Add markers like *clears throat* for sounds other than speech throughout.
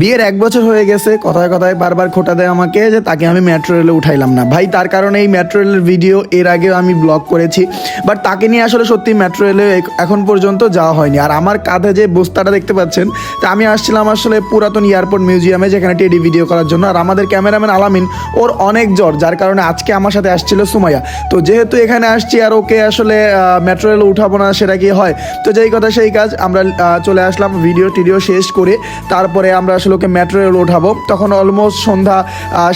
বিয়ের এক বছর হয়ে গেছে, কথায় কথায় বারবার খোটা দেয় আমাকে যে তাকে আমি মেট্রো রেলে উঠাইলাম না। ভাই, তার কারণে এই মেট্রো রেলের ভিডিও এর আগেও আমি ব্লগ করেছি বাট তাকে নিয়ে আসলে সত্যি মেট্রো রেলে এখন পর্যন্ত যাওয়া হয়নি। আর আমার কাঁধে যে বস্তাটা দেখতে পাচ্ছেন, তা আমি আসছিলাম আসলে পুরাতন এয়ারপোর্ট মিউজিয়ামে যেখানে টেডি ভিডিও করার জন্য। আর আমাদের ক্যামেরাম্যান আলামিন, ওর অনেক জ্বর, যার কারণে আজকে আমার সাথে আসছিল সুমাইয়া। তো যেহেতু এখানে আসছি আর ওকে আসলে মেট্রো রেলে উঠাবো না, সেটা কি হয়? তো যেই কথা সেই কাজ, আমরা চলে আসলাম ভিডিও টিডিও শেষ করে, তারপরে আমরা আসলে ওকে মেট্রো রেল উঠাবো তখন অলমোস্ট সন্ধ্যা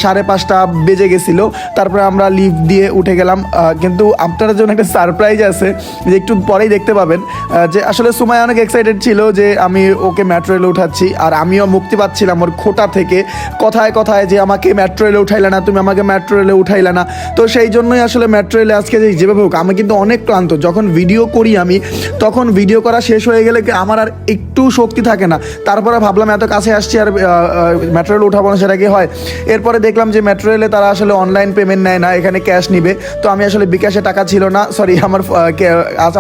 সাড়ে পাঁচটা বেজে গেছিল। তারপরে আমরা লিফট দিয়ে উঠে গেলাম। কিন্তু আপনাদের জন্য একটা সারপ্রাইজ আছে, যে একটু পরেই দেখতে পাবেন। যে আসলে সময় অনেক এক্সাইটেড ছিল যে আমি ওকে মেট্রো রেলে উঠাচ্ছি, আর আমিও মুক্তি পাচ্ছিলাম ওর খোটা থেকে। কথায় কথায় যে আমাকে মেট্রো রেলে উঠাইলে না, তুমি আমাকে মেট্রো রেলে উঠাইলে না। তো সেই জন্যই আসলে মেট্রো রেলে আজকে যে যেভাবে হোক, আমি কিন্তু অনেক ক্লান্ত। যখন ভিডিও করি আমি, তখন ভিডিও করা শেষ হয়ে গেলে আমার আর একটু শক্তি থাকে না? তারপরে ভাবলাম এত কাছে আসছি আর মেট্রোরেল উঠাবো না, সেটা কি হয়? এরপরে দেখলাম যে মেট্রোরেলে তারা আসলে অনলাইন পেমেন্ট নেয় না, এখানে ক্যাশ নিবে। তো আমি আসলে বিকাশে টাকা ছিল না সরি আমার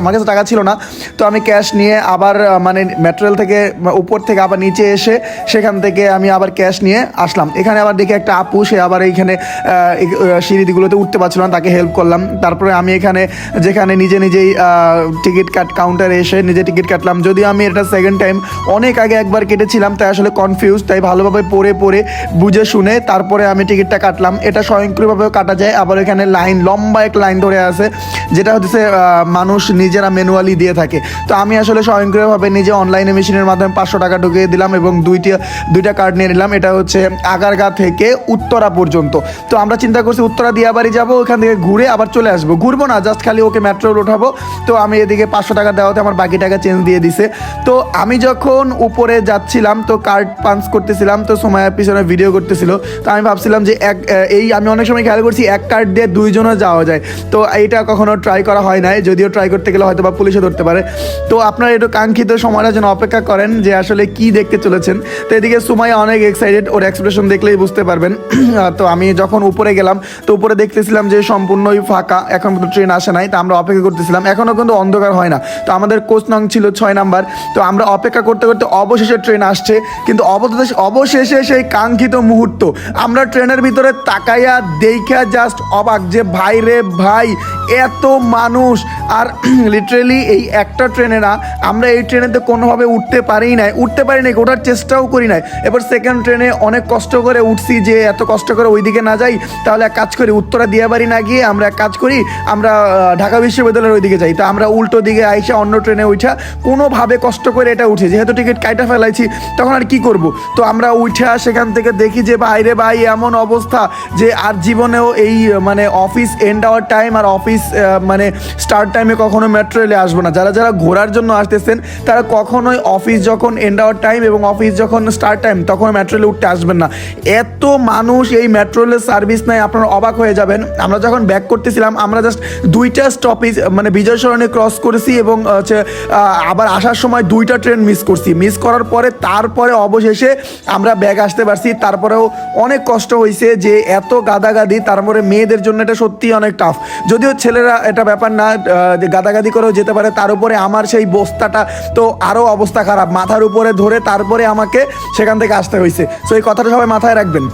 আমার কাছে টাকা ছিল না। তো আমি ক্যাশ নিয়ে আবার মানে মেট্রোরেল থেকে, উপর থেকে আবার নিচে এসে সেখান থেকে আমি আবার ক্যাশ নিয়ে আসলাম। এখানে আবার দেখি একটা আপু, সে আবার এইখানে সিঁড়িগুলোতে উঠতে পারছিল না, তাকে হেল্প করলাম। তারপরে আমি এখানে, যেখানে নিজে নিজেই টিকিট কাট কাউন্টারে এসে নিজে টিকিট কাটলাম। যদিও আমি এটা সেকেন্ড টাইম অনেক আগে একবার কেটেছিলাম, তাই আসলে কনফিউজ তাই ভালোভাবে পড়ে পড়ে বুঝে শুনে তারপরে আমি টিকিটটা কাটলাম। এটা স্বয়ংক্রিয়ভাবেও কাটা যায়, আবার এখানে লাইন লম্বা এক লাইন ধরে আছে। যেটা হচ্ছে মানুষ নিজেরা ম্যানুয়ালি দিয়ে থাকে। তো আমি আসলে স্বয়ংক্রিয়ভাবে নিজে অনলাইনে মেশিনের মাধ্যমে পাঁচশো টাকা ঢুকিয়ে দিলাম এবং দুইটি, দুইটা কার্ড নিয়ে নিলাম। এটা হচ্ছে আগারগা থেকে উত্তরা পর্যন্ত। তো আমরা চিন্তা করছি উত্তরা দিয়াবাড়ি যাব, ওখান থেকে ঘুরে আবার চলে আসব। ঘুরবো না জাস্ট খালি ওকে মেট্রো উঠাবো তো আমি এদিকে পাঁচশো টাকা দেওয়াতে আমার বাকি টাকা চেঞ্জ দিয়ে দিছে। তো আমি যখন উপরে যাচ্ছিলাম, তো কার্ড পাঞ্চ করতেছিলাম, তো সময়ের পিছনে ভিডিও করতেছিল। তো আমি ভাবছিলাম যে এক, এই, আমি অনেক সময় খেয়াল করছি, এক কার্ড দিয়ে দুইজনও যাওয়া যায়। তো এইটা কখনো ট্রাই করা হয় নাই, যদিও ট্রাই করতে গেলে হয়তো বা পুলিশে ধরতে পারে। তো আপনারা একটু কাঙ্ক্ষিত সময়টা যেন অপেক্ষা করেন যে আসলে কি দেখতে চলেছেন। তো এদিকে সুমাইয়া অনেক এক্সাইটেড ওর এক্সপ্রেশন দেখলেই বুঝতে পারবেন। *clears throat* তো আমি যখন উপরে গেলাম, তো উপরে দেখতেছিলাম যে সম্পূর্ণই ফাঁকা, এখন পর্যন্ত ট্রেন আসে নাই, তো আমরা অপেক্ষা করতেছিলাম। এখনও কিন্তু অন্ধকার হয় না। তো আমাদের কোচ নং ছিল ছয় নাম্বার। তো আমরা অপেক্ষা করতে করতে অবশেষে ট্রেন আসছে, কিন্তু অবশেষে সেই কাঙ্ক্ষিত মুহূর্ত। আমরা ট্রেনের ভিতরে তাকাইয়া দেখা জাস্ট অবাক যে ভাই রে ভাই, এত মানুষ, আর *clears throat* লিটারেলি এই একটা ট্রেনে না, আমরা এই ট্রেনেতে কোনোভাবে উঠতে পারি নাই, উঠতে পারি নাই, ওঠার চেষ্টাও করি নাই। এবার সেকেন্ড ট্রেনে অনেক কষ্ট করে উঠছি যে এত কষ্ট করে ওইদিকে না যাই, তাহলে এক কাজ করি, উত্তরা দিয়াবাড়ি না গিয়ে আমরা এক কাজ করি, আমরা ঢাকা বিশ্ববিদ্যালয়ের ওইদিকে যাই। তো আমরা উল্টো দিকে আইসা অন্য ট্রেনে উঠা কোনোভাবে কষ্ট করে এটা উঠে যেহেতু টিকিট কাইটা ফেলাইছি, তখন আর কি করব? তো আমরা উঠা সেখান থেকে দেখি যে বাইরে ভাই, এমন অবস্থা যে আর জীবনেও এই মানে অফিস এন্ড আওয়ার টাইম আর অফিস মানে স্টার্ট টাইমে কখনো মেট্রো রেলে আসব না। যারা যারা ঘোরার জন্য আসতেছেন, তারা কখনোই অফিস যখন এন্ড আওয়ার টাইম এবং অফিস যখন স্টার্ট টাইম তখন মেট্রো রেলে উঠতে আসবেন না। এত মানুষ এই মেট্রো রেলের সার্ভিস নেয়, আপনারা অবাক হয়ে যাবেন। আমরা যখন ব্যাক করতেছিলাম, আমরা জাস্ট দুইটা স্টপেজ মানে বিজয় সরণে ক্রস করেছি এবং হচ্ছে আবার আসার সময় দুইটা ট্রেন মিস করছি। মিস করার পরে তারপরে অবশেষে আমরা ব্যাগ আসতে পারছি। তারপরেও অনেক কষ্ট হয়েছে যে এত গাদাগাদি তারপরে মেয়েদের জন্য এটা সত্যিই অনেক টাফ যদিও ছেলেরা এটা ব্যাপার না যে গাদাগাদি করেও যেতে পারে, তার উপরে আমার সেই বস্তাটা তো আরও অবস্থা খারাপ। মাথার উপরে ধরে তারপরে আমাকে সেখান থেকে আসতে হয়েছে। সো এই কথাটা সবাই মাথায় রাখবেন।